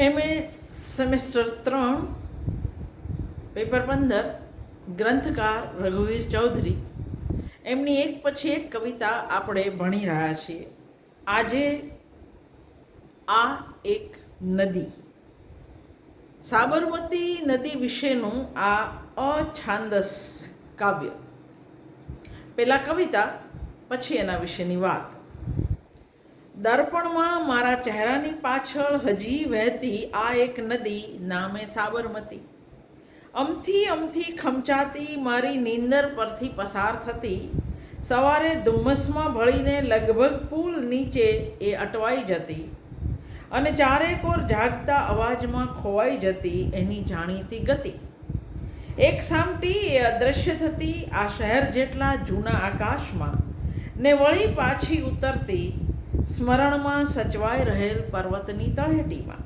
MA semester ત્રણ, paper પંદર, ગ્રંથકાર રઘુવીર ચૌધરી. એમની એક પછી એક કવિતા આપણે ભણી રહ્યા છીએ. આજે આ એક નદી. સાબરમતી નદી વિશેનું આ અછાંદસ કાવ્ય. પહેલાં કવિતા, પછી એના વિશેની વાત. દર્પણમાં મારા ચહેરાની પાછળ હજી વહેતી આ એક નદી નામે સાબરમતી. અમથી અમથી ખમચાતી મારી નીંદર પરથી પસાર થતી, સવારે ધુમ્મસમાં ભળીને લગભગ પુલ નીચે એ અટવાઈ જતી અને ચારેકોર જાગતા અવાજમાં ખોવાઈ જતી એની જાણીતી ગતિ. એક સામટી એ અદૃશ્ય થતી આ શહેર જેટલા જૂના આકાશમાં ને વળી પાછી ઉતરતી સ્મરણમાં સચવાઈ રહેલ પર્વતની તળેટીમાં.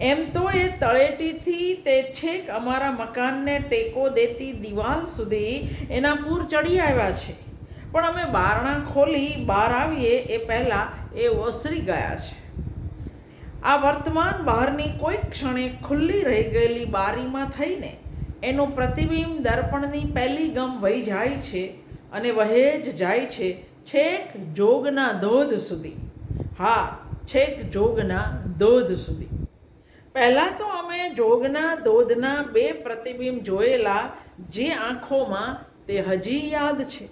એમ તો એ તળેટીથી તે છેક અમારા મકાનને ટેકો દેતી દિવાલ સુધી એના પૂર ચડી આવ્યા છે. પણ અમે બારણા ખોલી બહાર આવીએ એ પહેલાં એ ઓસરી ગયા છે. આ વર્તમાન બહારની કોઈક ક્ષણે ખુલ્લી રહી ગયેલી બારીમાં થઈને એનું પ્રતિબિંબ દર્પણની પહેલી ગમ વહી જાય છે અને વહે જ જાય છે છેક જોગના ધોધ સુધી. હા, છેક જોગના ધોધ સુધી. પહેલાં તો અમે જોગના ધોધના બે પ્રતિબિંબ જોયેલા જે આંખોમાં તે હજી યાદ છે.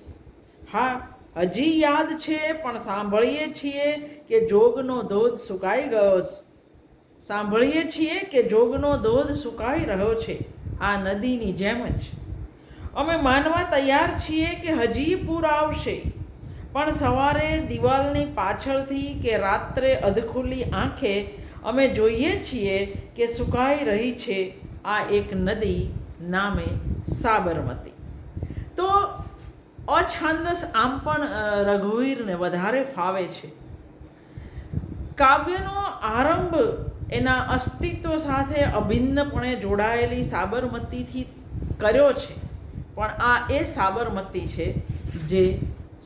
હા, હજી યાદ છે, પણ સાંભળીએ છીએ કે જોગનો ધોધ સુકાઈ ગયો સાંભળીએ છીએ કે જોગનો ધોધ સુકાઈ રહ્યો છે, આ નદીની જેમ જ. અમે માનવા તૈયાર છીએ કે હજી પૂર આવશે. પણ સવારે દિવાલની પાછળથી કે રાત્રે અધખુલ્લી આંખે અમે જોઈએ છીએ કે સુકાઈ રહી છે આ એક નદી નામે સાબરમતી. તો અછાંદસ આમ પણ રઘુવીરને વધારે ફાવે છે. કાવ્યનો આરંભ એના અસ્તિત્વ સાથે અભિન્નપણે જોડાયેલી સાબરમતીથી કર્યો છે. પણ આ એ સાબરમતી છે જે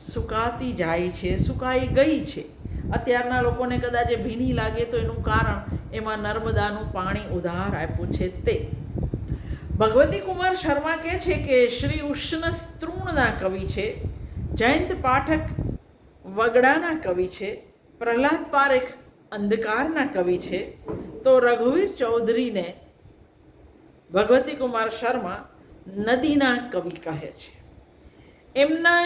સુકાતી જાય છે, સુકાઈ ગઈ છે. અત્યારના લોકોને કદાચ ભીની લાગે તો એનું કારણ એમાં નર્મદાનું પાણી ઉધાર આપ્યું છે તે. ભગવતી કુમાર શર્મા કહે છે કે શ્રી ઉષ્ણ સ્તૃણના કવિ છે, જયંત પાઠક વગડાના કવિ છે, પ્રહલાદ પારેખ અંધકારના કવિ છે, તો રઘુવીર ચૌધરીને ભગવતી કુમાર શર્મા નદીના કવિ કહે છે. એમના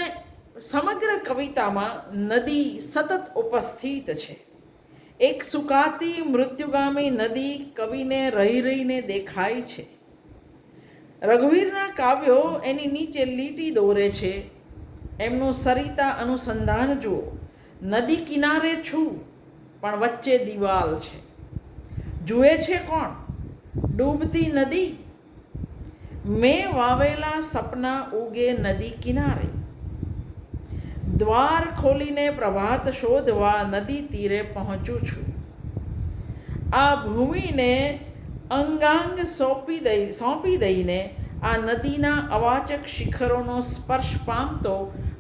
સમગ્ર કવિતામાં નદી સતત ઉપસ્થિત છે. એક સુકાતી મૃત્યુગામી નદી કવિને રહી રહીને દેખાય છે. રઘુવીરના કાવ્યો એની નીચે લીટી દોરે છે. એમનું સરિતા અનુસંધાન જુઓ. નદી કિનારે છું, પણ વચ્ચે દિવાલ છે. જુએ છે કોણ? ડૂબતી નદી. મેં વાવેલા સપના ઉગે નદી કિનારે. દ્વાર ખોલીને પ્રભાત શોધવા નદી તીરે પહોંચું છું. આ ભૂમિને અંગાંગ સોંપી દઈ, સોંપી દઈને આ નદીના અવાચક શિખરોનો સ્પર્શ પામતો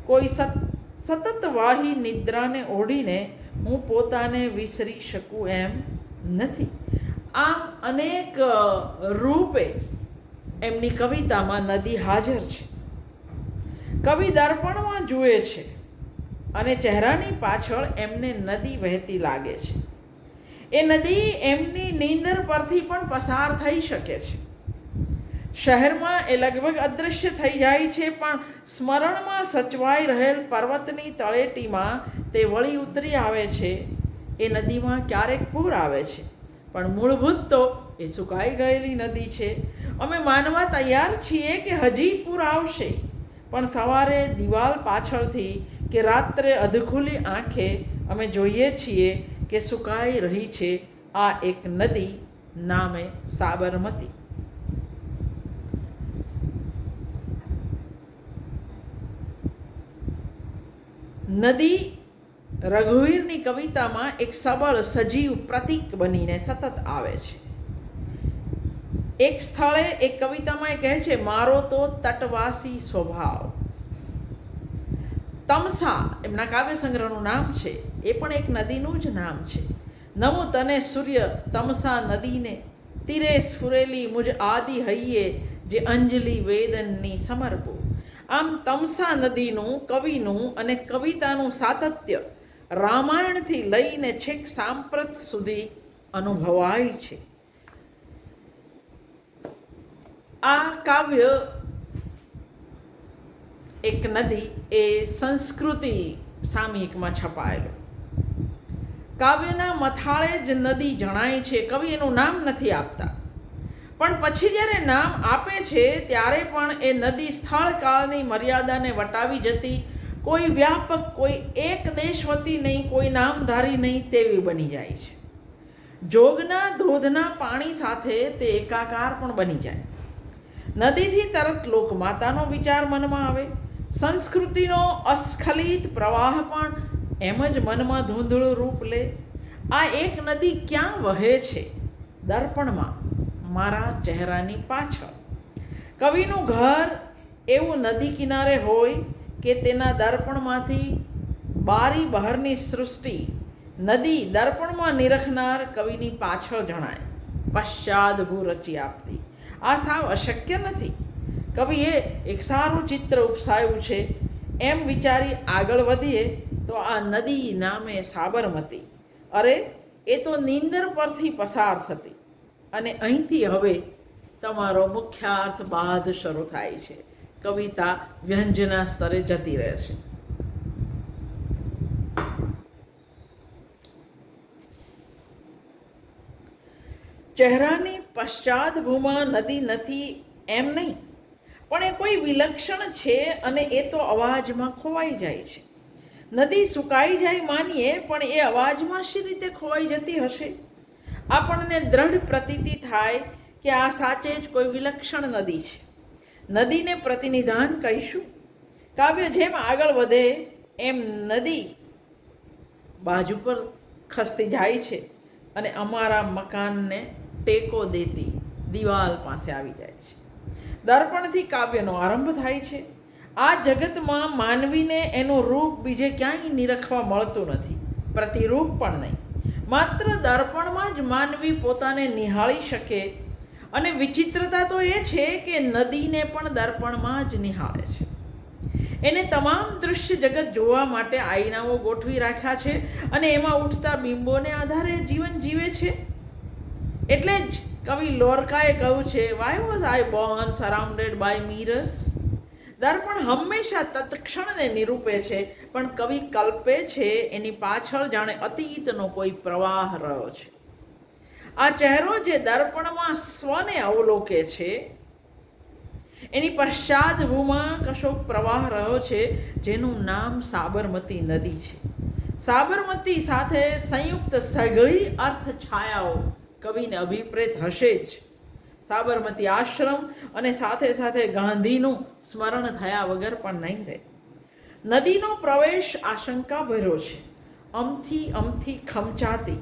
કોઈ સત સતત વાહી નિદ્રાને ઓઢીને હું પોતાને વિસરી શકું એમ નથી. આમ અનેક રૂપે એમની કવિતામાં નદી હાજર છે. કવિ દર્પણમાં જુએ છે અને ચહેરાની પાછળ એમને નદી વહેતી લાગે છે. એ નદી એમની નીંદર પરથી પણ પસાર થઈ શકે છે. શહેરમાં એ લગભગ અદૃશ્ય થઈ જાય છે, પણ સ્મરણમાં સચવાઈ રહેલ પર્વતની તળેટીમાં તે વળી ઉતરી આવે છે. એ નદીમાં ક્યારેક પૂર આવે છે, પણ મૂળભૂત તો એ સુકાઈ ગયેલી નદી છે. અમે માનવા તૈયાર છીએ કે હજી પૂર આવશે, પણ સવારે દિવાલ પાછળથી કે રાત્રે અધખુલી આંખે અમે જોઈએ છીએ કે સુકાઈ રહી છે આ એક નદી નામે સાબરમતી. નદી રઘુવીરની કવિતામાં એક સબળ સજીવ પ્રતીક બનીને સતત આવે છે. એક સ્થળે એક કવિતામાં એ કહે છે, મારો તો તટવાસી સ્વભાવ. તમસા, એમના કાવ્ય સંગ્રહનું નામ છે. એ પણ એક નદીનું જ નામ છે. નમો તને સૂર્ય, તમસા નદીને, તીરે સ્ફુરેલી મુજ આદિ હૈયે, જે અંજલિ વેદનની સમર્પો. આમ તમસા નદીનું, કવિનું અને કવિતાનું સાતત્ય રામાયણથી લઈને છેક સાંપ્રત સુધી અનુભવાય છે. આ કાવ્ય એક નદી એ સંસ્કૃતિ સામયિકમાં છપાયેલું. કાવ્યના મથાળે જ નદી જણાય છે, કવિ એનું નામ નથી આપતા. પણ પછી જ્યારે નામ આપે છે, ત્યારે પણ એ નદી સ્થળ કાળની મર્યાદાને વટાવી જતી કોઈ વ્યાપક, કોઈ એક દેશવતી નહીં, કોઈ નામધારી નહીં તેવી બની જાય છે. જોગના, ધોધના પાણી સાથે તે એકાકાર પણ બની જાય. નદીથી તરત લોકમાતાનો વિચાર મનમાં આવે. સંસ્કૃતિનો અસ્ખલિત પ્રવાહ પણ એમ જ મનમાં ધૂંધળું રૂપ લે. આ એક નદી ક્યાં વહે છે? દર્પણમાં, મારા ચહેરાની પાછળ. કવિનું ઘર એવું નદી કિનારે હોય કે તેના દર્પણમાંથી બારી બહારની સૃષ્ટિ નદી દર્પણમાં નિરખનાર કવિની પાછળ જણાય. પશ્ચાદભૂ રચી આપતી. આ સાવ અશક્ય નથી. કવિએ એક સારું ચિત્ર ઉપસાયું છે. એમ વિચારી આગળ વધીએ તો આ નદી નામે સાબરમતી. અરે, એ તો નીંદર પરથી પસાર થતી. અને અહીંથી હવે તમારો મુખ્યાર્થ બાધ શરૂ થાય છે. કવિતા વ્યંજના સ્તરે જતી રહે છે ચહેરાની પશ્ચાદભૂમાં નદી નથી એમ નહીં. પણ એ કોઈ વિલક્ષણ છે અને એ તો અવાજમાં ખોવાઈ જાય છે. નદી સુકાઈ જાય માનીએ, પણ એ અવાજમાં શી રીતે ખોવાઈ જતી હશે? આપણને દ્રઢ પ્રતીતિ થાય કે આ સાચે જ કોઈ વિલક્ષણ નદી છે. નદીને પ્રતિનિધાન કહીશું. કાવ્ય જેમ આગળ વધે, એમ નદી બાજુ પર ખસતી જાય છે અને અમારા મકાનને ટેકો દેતી દિવાલ પાસે આવી જાય છે. દર્પણથી કાવ્યનો આરંભ થાય છે. આ જગતમાં માનવીને એનું રૂપ બીજે ક્યાંય નિરખવા મળતું નથી. પ્રતિરૂપ પણ નહીં. માત્ર દર્પણમાં જ માનવી પોતાને નિહાળી શકે. અને વિચિત્રતા તો એ છે કે નદીને પણ દર્પણમાં જ નિહાળે છે. એને તમામ દૃશ્ય જગત જોવા માટે આઈનાઓ ગોઠવી રાખ્યા છે અને એમાં ઉઠતા બિંબોને આધારે જીવન જીવે છે. એટલે જ કવિ લોરકાએ કહ્યું છે why was I born surrounded by mirrors દર્પણ હંમેશા તત્ક્ષણને નિરૂપે છે, પણ કવિ કલ્પે છે, એની પાછળ જાણે અતીતનો કોઈ પ્રવાહ રહ્યો છે. આ ચહેરો જે દર્પણમાં સ્વને અવલોકે છે, એની પશ્ચાદભૂમાં કશો પ્રવાહ રહ્યો છે, જેનું નામ સાબરમતી નદી છે. સાબરમતી સાથે સંયુક્ત સઘળી અર્થ છાયાઓ કવિને અભિપ્રેત હશે જ. સાબરમતી આશ્રમ અને સાથે સાથે ગાંધીનું સ્મરણ થયા વગર પણ નહીં રહે. નદીનો પ્રવેશ આશંકા ભર્યો છે. અમથી અમથી ખમચાતી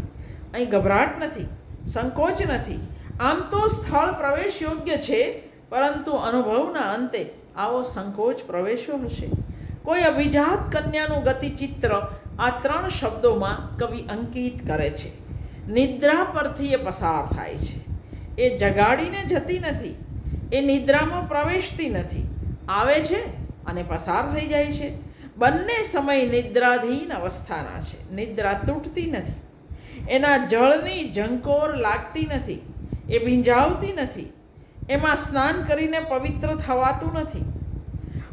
અહીં ગભરાટ નથી, સંકોચ નથી. આમ તો સ્થળ પ્રવેશ યોગ્ય છે, પરંતુ અનુભવના અંતે આવો સંકોચ પ્રવેશ્યો હશે. કોઈ અભિજાત કન્યાનું ગતિચિત્ર આ ત્રણ શબ્દોમાં કવિ અંકિત કરે છે. નિદ્રા પરથી એ પસાર થાય છે. એ જગાડીને જતી નથી. એ નિદ્રામાં પ્રવેશતી નથી. આવે છે અને પસાર થઈ જાય છે. બંને સમય નિદ્રાધીન અવસ્થાના છે. નિદ્રા તૂટતી નથી. એના જળની ઝંકોર લાગતી નથી. એ ભીંજાવતી નથી. એમાં સ્નાન કરીને પવિત્ર થવાતું નથી.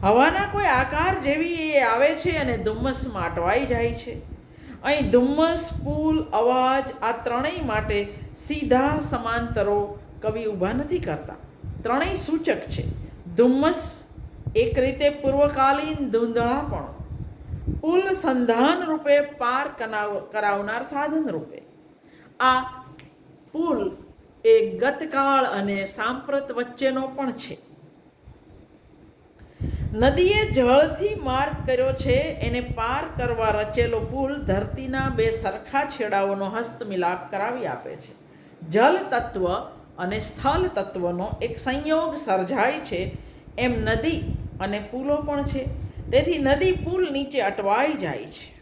હવાના કોઈ આકાર જેવી એ આવે છે અને ધુમ્મસ માટવાઈ જાય છે. અહીં ધુમ્મસ પુલ અવાજ આ ત્રણેય માટે સીધા સમાંતરો કવિ ઊભા નથી કરતા. ત્રણેય સૂચક છે. ધુમ્મસ એક રીતે પૂર્વકાલીન ધૂંધળાપણું. પુલ સંધાન રૂપે પાર કરાવ કરાવનાર સાધન રૂપે. આ પુલ એ ગતકાળ અને સાંપ્રત વચ્ચેનો પણ છે. નદીએ જળથી માર્ગ કર્યો છે, એને પાર કરવા રચેલો પુલ ધરતીના બે સરખા છેડાઓનો હસ્તમિલાપ કરાવી આપે છે. જલ તત્વ અને સ્થળ તત્વનો એક સંયોગ સર્જાય છે, એમ નદી અને પુલો પણ છે. તેથી નદી પુલ નીચે અટવાઈ જાય છે.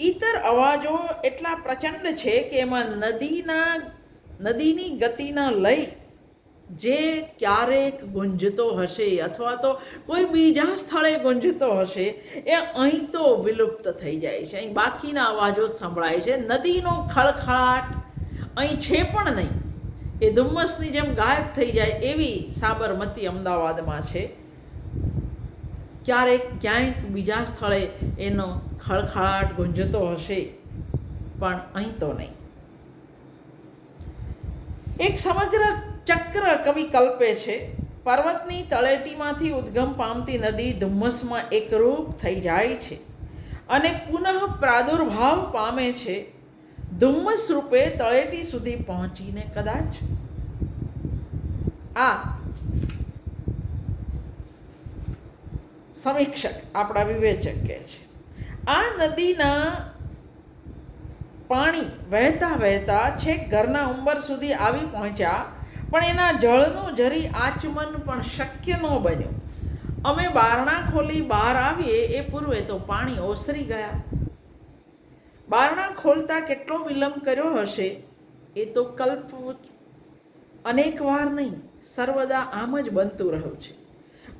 ઈતર અવાજો એટલા પ્રચંડ છે કે એમાં નદીના, નદીની ગતિના લય જે ક્યારેક ગુંજતો હશે અથવા તો કોઈ બીજા સ્થળે ગુંજતો હશે, એ અહીં તો વિલુપ્ત થઈ જાય છે. અહીં બાકીના અવાજો જ સંભળાય છે. નદીનો ખળખળાટ અહીં છે પણ નહીં. એ ધુમ્મસની જેમ ગાયબ થઈ જાય એવી સાબરમતી અમદાવાદમાં છે. ક્યારેક ક્યાંક બીજા સ્થળે એનો ખળખળાટ ગુંજતો હશે, પણ અહીં તો નહીં. એક સમગ્ર ચક્ર કવિ કલ્પે છે, પર્વતની તળેટીમાંથી ઉદ્ગમ પામતી નદી ધુમ્મસમાં એકરૂપ થઈ જાય છે અને પુનઃ પ્રાદુર્ભાવ પામે છે, ધુમ્મસ રૂપે તળેટી સુધી પહોંચીને કદાચ. આ સમીક્ષક આપણા વિવેચક કહે છે. આ નદીના પાણી વહેતા વહેતા છેક ઘરના ઉંબર સુધી આવી પહોંચ્યા પણ એના જળનું જરી આચમન પણ શક્ય ન બન્યું. અમે બારણા ખોલી બહાર આવીએ, એ પૂર્વે તો પાણી ઓસરી ગયા. બારણા ખોલતા કેટલો વિલંબ કર્યો હશે, એ તો કલ્પવું અનેક વાર નહીં, સર્વદા આમ જ બનતું રહ્યું છે.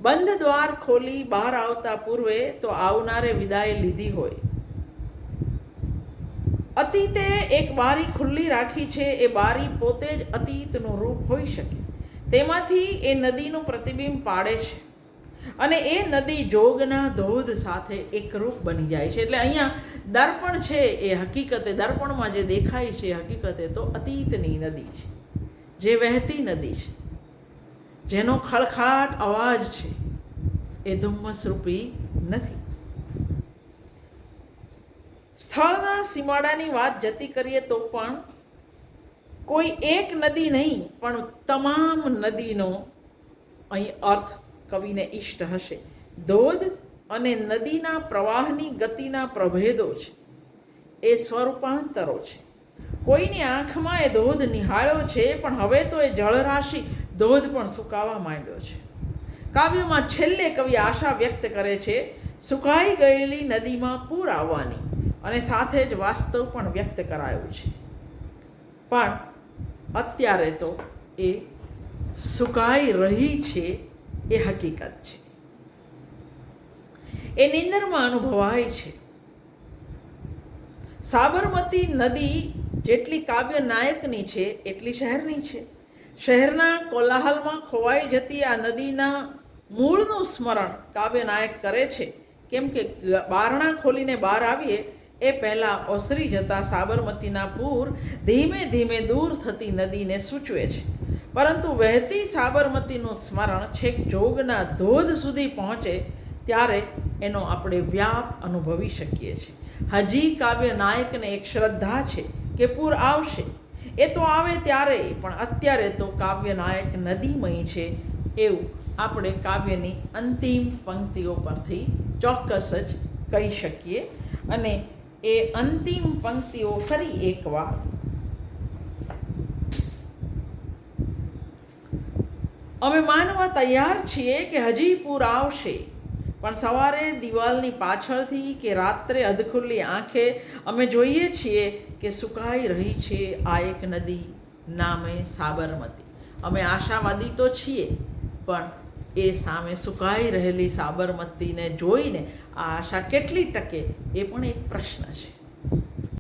બંધ દ્વાર ખોલી બહાર આવતા પૂર્વે તો આવનારે વિદાય લીધી હોય. અતીતે એક બારી ખુલ્લી રાખી છે. એ બારી પોતે જ અતીતનું રૂપ હોઈ શકે. તેમાંથી એ નદીનું પ્રતિબિંબ પાડે છે. અને એ નદી જોગના ધોધ સાથે એકરૂપ બની જાય છે. એટલે અહીંયા દર્પણ છે એ હકીકતે, દર્પણમાં જે દેખાય છે હકીકતે તો અતીતની નદી છે. જે વહેતી નદી છે. જેનો ખળખળાટ અવાજ છે. એ ધુમ્મસરૂપી નથી. સ્થળના સીમાડાની વાત જતી કરીએ તો પણ કોઈ એક નદી નહીં, પણ તમામ નદીનો અહીં અર્થ કવિને ઈષ્ટ હશે. ધોધ અને નદીના પ્રવાહની ગતિના પ્રભેદો છે. એ સ્વરૂપાંતરો છે. કોઈની આંખમાં એ ધોધ નિહાળ્યો છે, પણ હવે તો એ જળરાશિ ધોધ પણ સુકાવા માંડ્યો છે. કાવ્યમાં છેલ્લે કવિ આશા વ્યક્ત કરે છે, સુકાઈ ગયેલી નદીમાં પૂર આવવાની. અને સાથે જ વાસ્તવ પણ વ્યક્ત કરાયું છે. પણ અત્યારે તો એ સુકાઈ રહી છે એ હકીકત છે. એ નિંદરમાં અનુભવાય છે. સાબરમતી નદી જેટલી કાવ્ય નાયકની છે, એટલી શહેરની છે. શહેરના કોલાહલમાં ખોવાઈ જતી આ નદીના મૂળનું સ્મરણ કાવ્ય નાયક કરે છે. કેમ કે બારણા ખોલીને બહાર આવીએ એ પહેલાં ઓસરી જતા સાબરમતીના પૂર ધીમે ધીમે દૂર થતી નદીને સૂચવે છે. પરંતુ વહેતી સાબરમતીનું સ્મરણ છેક જોગના ધોધ સુધી પહોંચે ત્યારે એનો આપણે વ્યાપ અનુભવી શકીએ છીએ. હજી કાવ્ય નાયકને એક શ્રદ્ધા છે કે પૂર આવશે. એ તો આવે ત્યારે પણ અત્યારે તો કાવ્ય નાયક નદીમય છે એવું આપણે કાવ્યની અંતિમ પંક્તિઓ પરથી ચોક્કસ જ કહી શકીએ. અને એ અંતિમ પંક્તિઓ ફરી એકવાર. અમે માનવા તૈયાર છીએ કે હજી પૂર આવશે, પણ સવારે દિવાલની પાછળથી કે રાત્રે અધખુલ્લી આંખે અમે જોઈએ છીએ કે સુકાઈ રહી છે આ એક નદી નામે સાબરમતી. અમે આશાવાદી તો છીએ, પણ એ સામે સુકાઈ રહેલી સાબરમતીને જોઈને આ આશા કેટલી ટકે? એ પણ એક પ્રશ્ન છે.